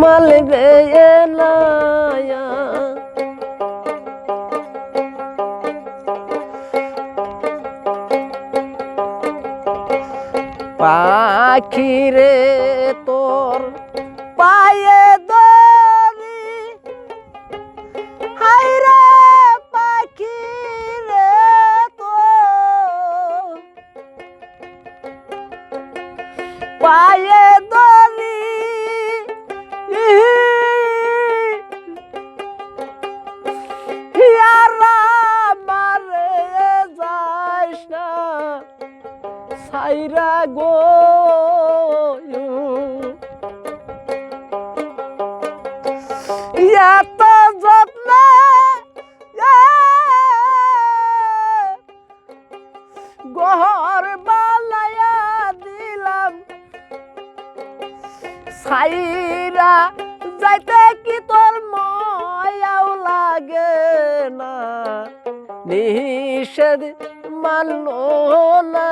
মালবে নায়া পাখি রে তোর পায়ে সাইরা গো। এত যত্ন গহর বালায়া দিলাম। সাইরা যাইতে কি তোর ময়াও লাগে না? নিষেধ মানলো না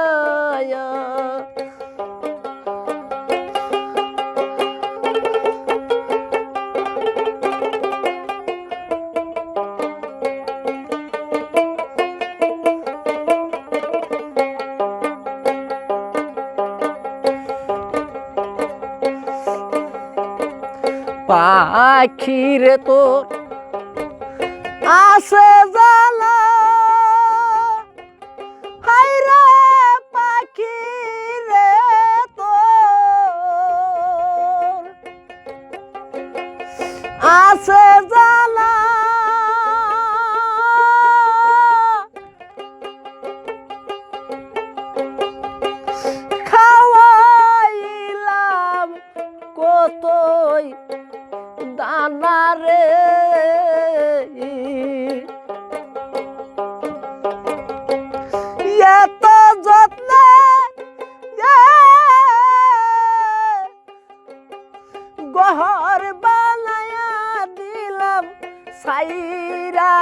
পাখিরে তো আসে জালা গহর বানায়া দিলাম। সাইরা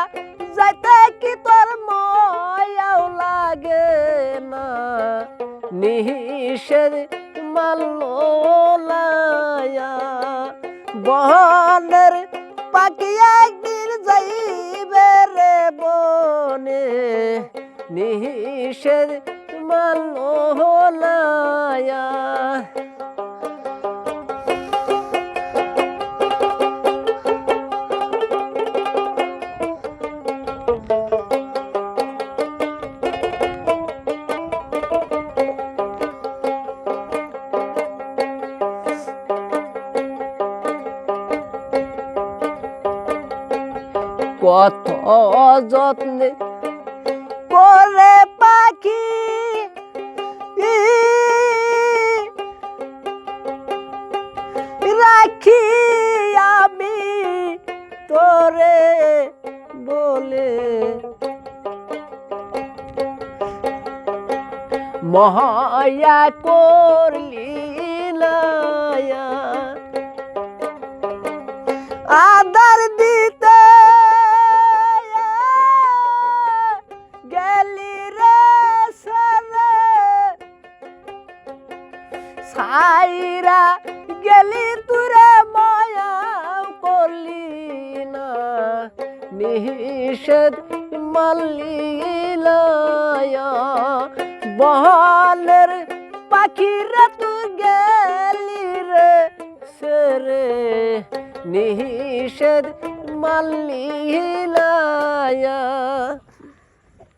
যাইতে কি তোর ময়াও লাগে না? নিষেধ মাল্লো লায়া বনের পাখি একদিন যাইবে রে বনে। নিষেধ মাল্লো কত যত্নে করে পাখি। রাখি আমি তোরে বলে। মহায়া করলি নিষেধ মাল্লিলায়া বহালের পাখিরা তু গেলি রে সেরে। নিষেধ মাল্লিলায়া